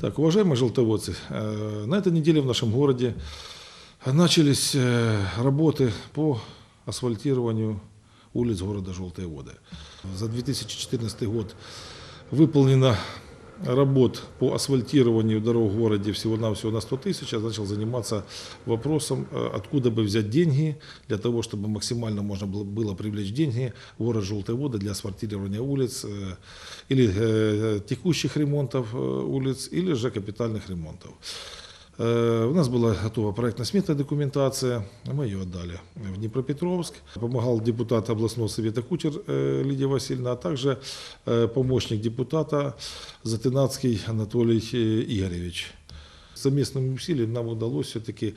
Так, уважаемые желтоводцы, э, на этой неделе в нашем городе начались э, работы по асфальтированию улиц города Желтые Воды. За 2014 год выполнено работ по асфальтированию дорог в городе всего-навсего на 100 тысяч. Я начал заниматься вопросом, э, откуда бы взять деньги для того, чтобы максимально можно было, привлечь деньги в город Желтые Воды для асфальтирования улиц э, или э, текущих ремонтов улиц, или же капитальных ремонтов. У нас была готова проектно-сметная документация, мы ее отдали в Днепропетровск. Помогал депутат областного совета Кучер Лидия Васильевна, а также помощник депутата Затынацкий Анатолий Игоревич. Совместными усилиями нам удалось все-таки,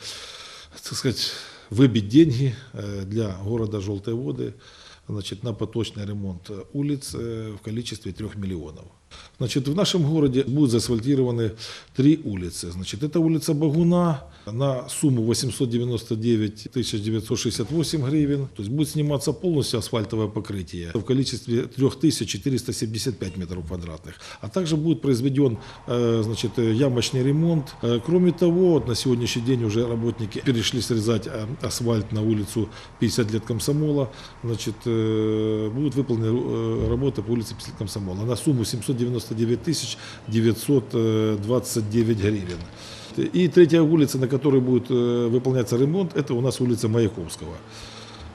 так сказать, выбить деньги для города Желтые Воды значит, на поточный ремонт улиц в количестве 3 миллионов. Значит, в нашем городе будут заасфальтированы три улицы. Значит, это улица Багуна на сумму 899 968 гривен. То есть будет сниматься полностью асфальтовое покрытие в количестве 3475 метров квадратных. А также будет произведен э, значит, ямочный ремонт. Э, Кроме того, на сегодняшний день уже работники перешли срезать э, асфальт на улицу 50 лет комсомола. Значит, будут выполнены работы по улице 50 лет комсомола на сумму 799 тысяч 929 гривен. И третья улица, на которой будет э, выполняться ремонт, это у нас улица Маяковского.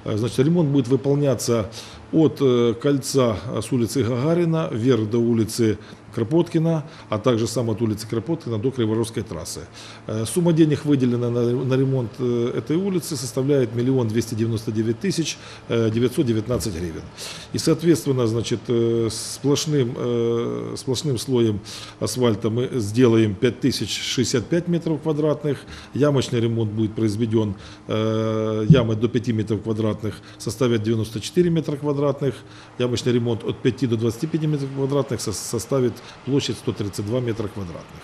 Э, Значит, ремонт будет выполняться от э, кольца с улицы Гагарина вверх до улицы Кропоткина, а также сам от улицы Кропоткина до Криворожской трассы. Э, Сумма денег, выделена на, ремонт э, этой улицы, составляет миллион двести девяносто девять тысяч э, девятьсот девятнадцать гривен. И, соответственно, значит, сплошным, сплошным слоем асфальта мы сделаем 5065 метров квадратных. Ямочный ремонт будет произведен, ямы до 5 метров квадратных составят 94 метра квадратных. Ямочный ремонт от 5 до 25 метров квадратных со- составит площадь 132 метра квадратных.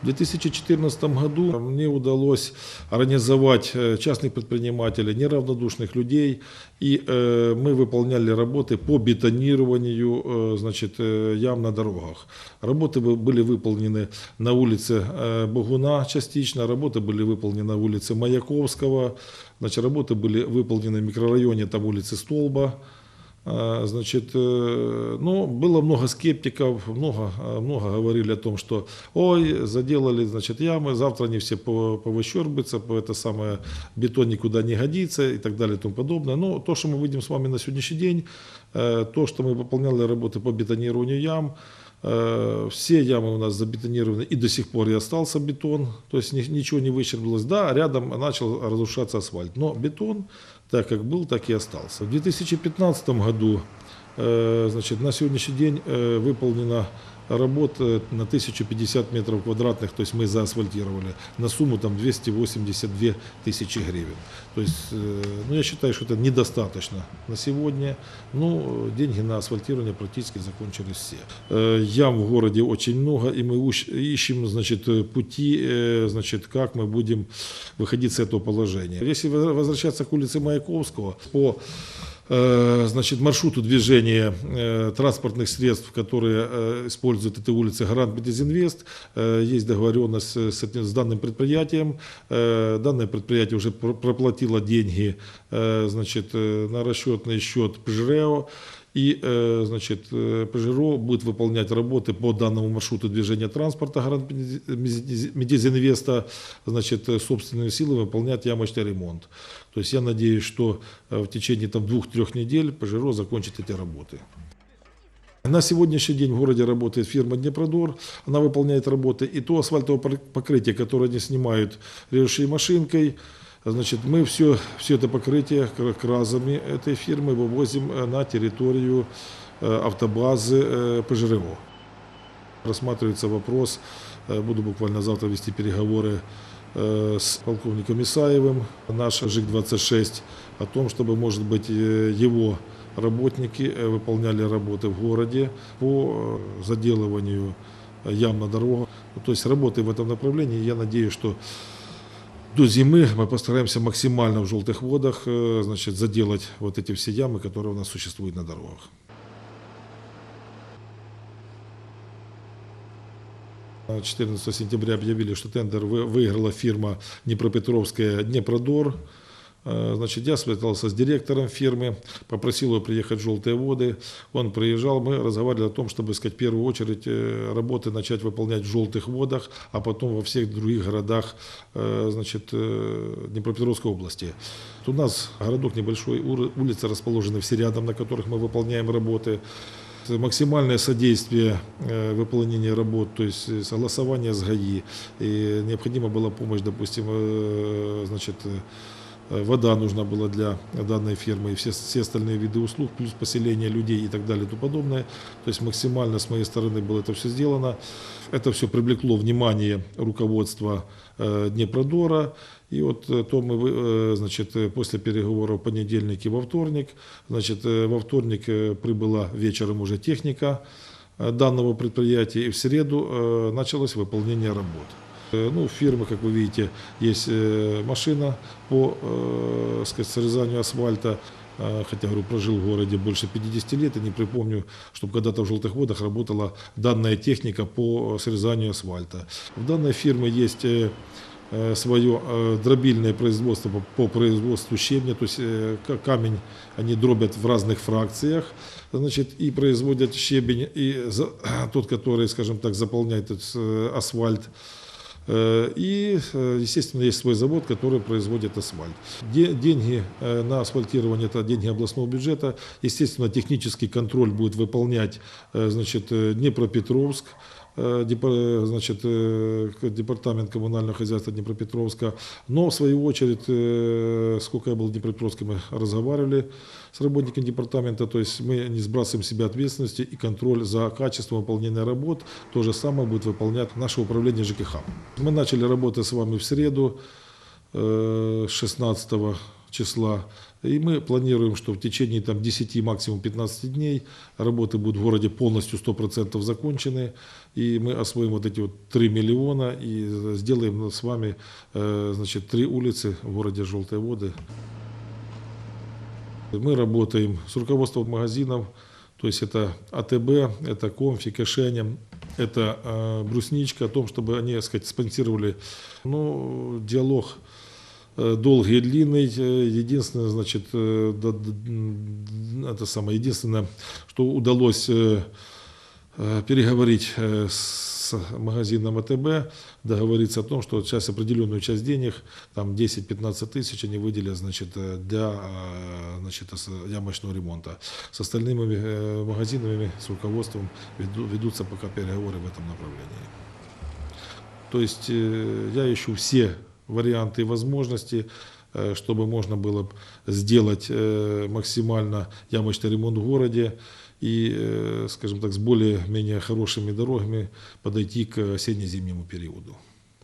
В 2014 году мне удалось организовать э, частных предпринимателей, неравнодушных людей, и э, мы выполняли работы по бетонированию э, значит, э, ям на дорогах. Работы бы- были выполнены на улице э, Богуна частично, работы были выполнены на улице Маяковского, значит, работы были выполнены в микрорайоне там улицы Столба, а, Значит, э, ну, было много скептиков, много, э, много говорили о том, что ой, заделали, значит, ямы, завтра они все по- повыщербятся, по это самое, бетон никуда не годится и так далее и тому подобное. Но то, что мы видим с вами на сегодняшний день, э, то, что мы выполняли работы по бетонированию ям, Все ямы у нас забетонированы, и до сих пор и остался бетон, то есть ни- ничего не выщербилось. Да, рядом начал разрушаться асфальт, но бетон, так как был, так и остался. В 2015 году, э, значит, на сегодняшний день э, выполнена работа на 1050 метров квадратных, то есть мы заасфальтировали, на сумму там 282 тысячи гривен. То есть, э, ну, я считаю, что это недостаточно на сегодня. Ну, деньги на асфальтирование практически закончились все. Э, Ям в городе очень много, и мы ищем, значит, э, пути, э, значит, как мы будем выходить с этого положения. Если воз- возвращаться к улице Маяковского, по э, значит, маршруту движения э, транспортных средств, которые э, используют этой улицы Гарант Медизинвест. Э, есть договоренность с, этим- с данным предприятием. Э, данное предприятие уже пр- проплатило деньги э, значит, э, на расчетный счет ПЖРЭО. И, э, значит, э, ПЖРО будет выполнять работы по данному маршруту движения транспорта Гарант Медизи- Медизинвеста, значит, э, собственными силами выполнять ямочный ремонт. То есть я надеюсь, что э, в течение там, двух-трех недель ПЖРО закончит эти работы. На сегодняшний день в городе работает фирма Днепродор, она выполняет работы, и то асфальтовое покрытие, которое они снимают режущей машинкой, значит, мы все, все это покрытие кра- кразами этой фирмы вывозим э, на территорию э, автобазы э, ПЖРО. Рассматривается вопрос, буду буквально завтра вести переговоры с полковником Исаевым, наш ЖИК-26, о том, чтобы, может быть, его работники выполняли работы в городе по заделыванию ям на дорогах. То есть работы в этом направлении. Я надеюсь, что до зимы мы постараемся максимально в желтых водах э, значит, заделать вот эти все ямы, которые у нас существуют на дорогах. На 14 сентября объявили, что тендер выиграла фирма Днепропетровская «Днепродор». Э, Значит, я связался с директором фирмы, попросил его приехать в «Желтые воды». Он приезжал, мы разговаривали о том, чтобы, сказать, в первую очередь э, работы начать выполнять в «Желтых водах», а потом во всех других городах э, значит, Днепропетровской области. У нас городок небольшой, улицы расположены все рядом, на которых мы выполняем работы. Максимальное содействие выполнения работ, то есть согласование с ГАИ. И необходима была помощь, допустим, значит, вода нужна была для данной фирмы и все, все остальные виды услуг, плюс поселение людей и так далее и тому подобное. То есть максимально с моей стороны было это все сделано. Это все привлекло внимание руководства э, Днепродора. И вот э, то мы, э, значит, э, после переговоров понедельник и во вторник, значит, э, во вторник э, прибыла вечером уже техника э, данного предприятия, и в среду э, началось выполнение работ. Ну, фирмы, как вы видите, есть э, машина по э, сказать, срезанию асфальта. Э, Хотя, говорю, прожил в городе больше 50 лет и не припомню, чтобы когда-то в «Желтых водах» работала данная техника по срезанию асфальта. В данной фирмы есть свое дробильное производство по, производству щебня, то есть ка- камень они дробят в разных фракциях, значит, и производят щебень, и тот, который, скажем так, заполняет асфальт, И, э, естественно, есть свой завод, который производит асфальт. Де- Деньги э, на асфальтирование – это деньги областного бюджета. Естественно, технический контроль будет выполнять э, значит, э, Днепропетровск, э, значит, э, к- департамент коммунального хозяйства Днепропетровска. Но, в свою очередь, э, сколько я был в Днепропетровске, мы разговаривали с работниками департамента, то есть мы не сбрасываем с себя ответственности и контроль за качеством выполнения работ. То же самое будет выполнять наше управление ЖКХ. Мы начали работать с вами в среду, э, 16 числа. И мы планируем, что в течение там, 10, максимум 15 дней работы будут в городе полностью 100% закончены. И мы освоим вот эти вот 3 миллиона и сделаем с вами э, значит, три улицы в городе Желтые воды. Мы работаем с руководством магазинов, то есть это АТБ, это Комфи, Кишеня, это э, Брусничка, о том, чтобы они, так сказать, спонсировали. Ну, диалог долгий и длинный. Э, Единственное, значит, э, это самое, единственное, что удалось э, э, переговорить э, с магазином АТБ, договориться о том, что часть, определенную часть денег, там 10-15 тысяч, они выделят значит, э, для э, значит, ямочного ремонта. С остальными э, магазинами, с руководством веду- ведутся пока переговоры в этом направлении. То есть э, я ищу все варианты и возможности, э, чтобы можно было сделать э, максимально ямочный ремонт в городе и, э, скажем так, с более-менее хорошими дорогами подойти к осенне-зимнему периоду.